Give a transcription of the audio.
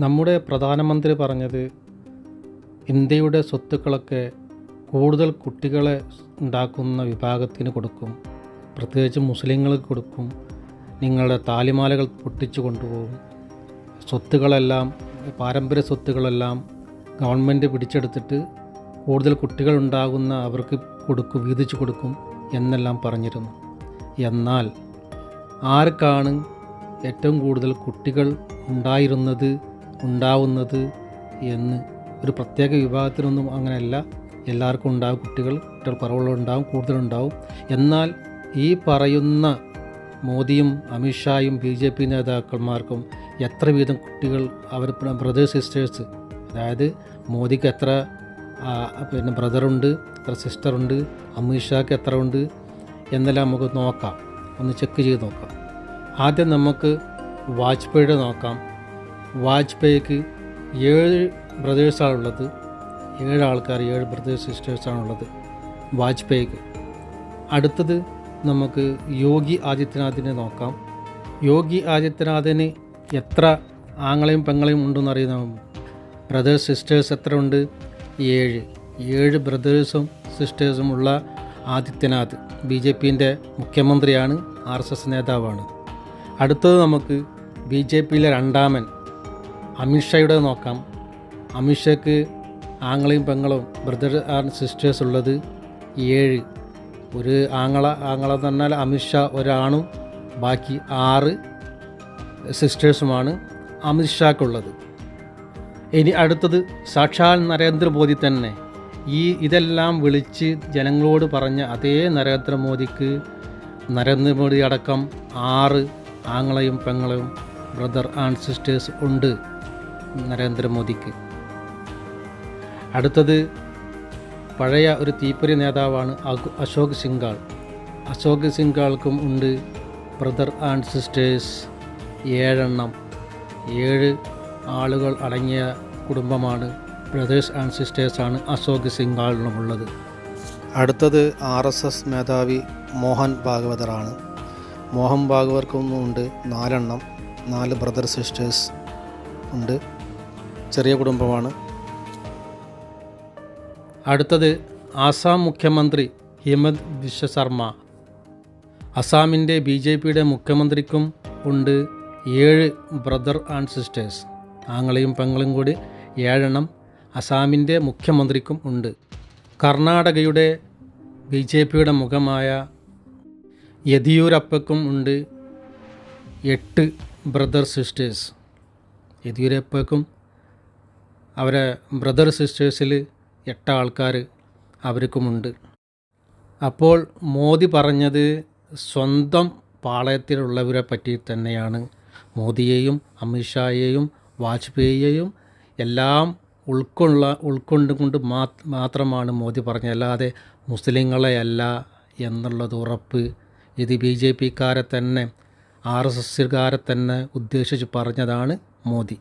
നമ്മുടെ പ്രധാനമന്ത്രി പറഞ്ഞത് ഇന്ത്യയുടെ സ്വത്തുക്കളൊക്കെ കൂടുതൽ കുട്ടികളെ ഉണ്ടാക്കുന്ന വിഭാഗത്തിന് കൊടുക്കും. പ്രത്യേകിച്ച് മുസ്ലിങ്ങൾക്ക് കൊടുക്കും. നിങ്ങളുടെ താലിമാലകൾ പൊട്ടിച്ചു കൊണ്ടുപോകും. സ്വത്തുകളെല്ലാം പാരമ്പര്യ സ്വത്തുകളെല്ലാം ഗവൺമെന്റ് പിടിച്ചെടുത്തിട്ട് കൂടുതൽ കുട്ടികൾ ഉണ്ടാകുന്ന അവർക്ക് കൊടുക്കും വീതിച്ചു കൊടുക്കും എന്നെല്ലാം പറഞ്ഞിരുന്നു. എന്നാൽ ആർക്കാണ് ഏറ്റവും കൂടുതൽ കുട്ടികൾ ഉണ്ടായിരുന്നത് ഉണ്ടാവുന്നത് എന്ന്. ഒരു പ്രത്യേക വിഭാഗത്തിനൊന്നും അങ്ങനെയല്ല. എല്ലാവർക്കും ഉണ്ടാകും കുട്ടികൾ കുട്ടികൾ കുറവുകളുണ്ടാവും കൂടുതലുണ്ടാവും. എന്നാൽ ഈ പറയുന്ന മോദിയും അമിത്ഷായും ബി ജെ പി നേതാക്കന്മാർക്കും എത്ര വീതം കുട്ടികൾ അവർ ബ്രദേഴ്സ് സിസ്റ്റേഴ്സ് അതായത് മോദിക്ക് എത്ര പിന്നെ ബ്രദറുണ്ട് എത്ര സിസ്റ്ററുണ്ട് അമിത്ഷാക്ക് എത്ര ഉണ്ട് എന്നെല്ലാം നമുക്ക് നോക്കാം. ഒന്ന് ചെക്ക് ചെയ്ത് നോക്കാം. ആദ്യം നമുക്ക് വാജ്പേയിയുടെ നോക്കാം. വാജ്പേയിക്ക് ഏഴ് ബ്രദേഴ്സാണുള്ളത്. ഏഴ് ആൾക്കാർ ഏഴ് ബ്രദേഴ്സ് സിസ്റ്റേഴ്സാണുള്ളത് വാജ്പേയിക്ക്. അടുത്തത് നമുക്ക് യോഗി ആദിത്യനാഥിനെ നോക്കാം. യോഗി ആദിത്യനാഥിന് എത്ര ആങ്ങളെയും പെങ്ങളെയും ഉണ്ടെന്ന് അറിയുന്ന ബ്രദേഴ്സ് സിസ്റ്റേഴ്സ് എത്ര ഉണ്ട്? ഏഴ്. ഏഴ് ബ്രദേഴ്സും സിസ്റ്റേഴ്സും ഉള്ള ആദിത്യനാഥ് ബി ജെ പിന്റെ മുഖ്യമന്ത്രിയാണ് ആർ എസ് എസ് നേതാവാണ്. അടുത്തത് നമുക്ക് ബി ജെ പിയിലെ രണ്ടാമൻ അമിത്ഷായുടെ നോക്കാം. അമിത്ഷയ്ക്ക് ആങ്ങളെയും പെങ്ങളും ബ്രദർ ആൻഡ് സിസ്റ്റേഴ്സ് ഉള്ളത് ഏഴ്. ഒരു ആങ്ങള ആങ്ങള എന്ന് പറഞ്ഞാൽ അമിത്ഷാ ഒരാണും ബാക്കി ആറ് സിസ്റ്റേഴ്സുമാണ് അമിത്ഷാക്കുള്ളത്. ഇനി അടുത്തത് സാക്ഷാൽ നരേന്ദ്രമോദി തന്നെ. ഈ ഇതെല്ലാം വിളിച്ച് ജനങ്ങളോട് പറഞ്ഞ അതേ നരേന്ദ്രമോദിക്ക് നരേന്ദ്രമോദി അടക്കം ആറ് ആങ്ങളെയും പെങ്ങളെയും ബ്രദർ ആൻഡ് സിസ്റ്റേഴ്സ് ഉണ്ട്. നരേന്ദ്രമോദിക്ക്. അടുത്തത് പഴയ ഒരു തീപ്പൊരി നേതാവാണ് അശോക് സിംഗാൾ. അശോക് സിംഗാൾക്കും ഉണ്ട് ബ്രദർ ആൻഡ് സിസ്റ്റേഴ്സ് ഏഴെണ്ണം. ഏഴ് ആളുകൾ അടങ്ങിയ കുടുംബമാണ് ബ്രദേഴ്സ് ആൻഡ് സിസ്റ്റേഴ്സാണ് അശോക് സിംഗാളിനുമുള്ളത്. അടുത്തത് ആർ എസ് എസ് മേധാവി മോഹൻ ഭാഗവതറാണ്. മോഹൻ ഭാഗവർക്കും ഉണ്ട് നാലെണ്ണം. നാല് ബ്രദർ സിസ്റ്റേഴ്സ് ഉണ്ട്. ചെറിയ കുടുംബമാണ്. അടുത്തത് ആസാം മുഖ്യമന്ത്രി ഹിമന്ത് ബിശ്വ ശർമ്മ. അസാമിന്റെ ബി ജെ പിയുടെ മുഖ്യമന്ത്രിക്കും ഉണ്ട് ഏഴ് ബ്രദർ ആൻഡ് സിസ്റ്റേഴ്സ്. ആങ്ങളെയും പെങ്ങളും കൂടി ഏഴെണ്ണം അസാമിന്റെ മുഖ്യമന്ത്രിക്കും ഉണ്ട്. കർണാടകയുടെ ബി ജെ പിയുടെ മുഖമായ യെദിയൂരപ്പയ്ക്കും ഉണ്ട് എട്ട് ബ്രദർ സിസ്റ്റേഴ്സ്. യെദിയൂരപ്പയ്ക്കും അവരെ ബ്രദർ സിസ്റ്റേഴ്സിൽ എട്ട് ആൾക്കാർ അവർക്കുമുണ്ട്. അപ്പോൾ മോദി പറഞ്ഞത് സ്വന്തം പാളയത്തിലുള്ളവരെ പറ്റി തന്നെയാണ്. മോദിയെയും അമിത്ഷായെയും വാജ്പേയിയെയും എല്ലാം ഉൾക്കൊള്ള ഉൾക്കൊണ്ടുകൊണ്ട് മാത്രമാണ് മോദി പറഞ്ഞത്. അല്ലാതെ മുസ്ലിങ്ങളെയല്ല എന്നുള്ളത് ഉറപ്പ്. ഇത് ബി ജെ പിക്കാരെ തന്നെ ആർ എസ് എസ്സുകാരെ തന്നെ ഉദ്ദേശിച്ച് പറഞ്ഞതാണ് മോദി.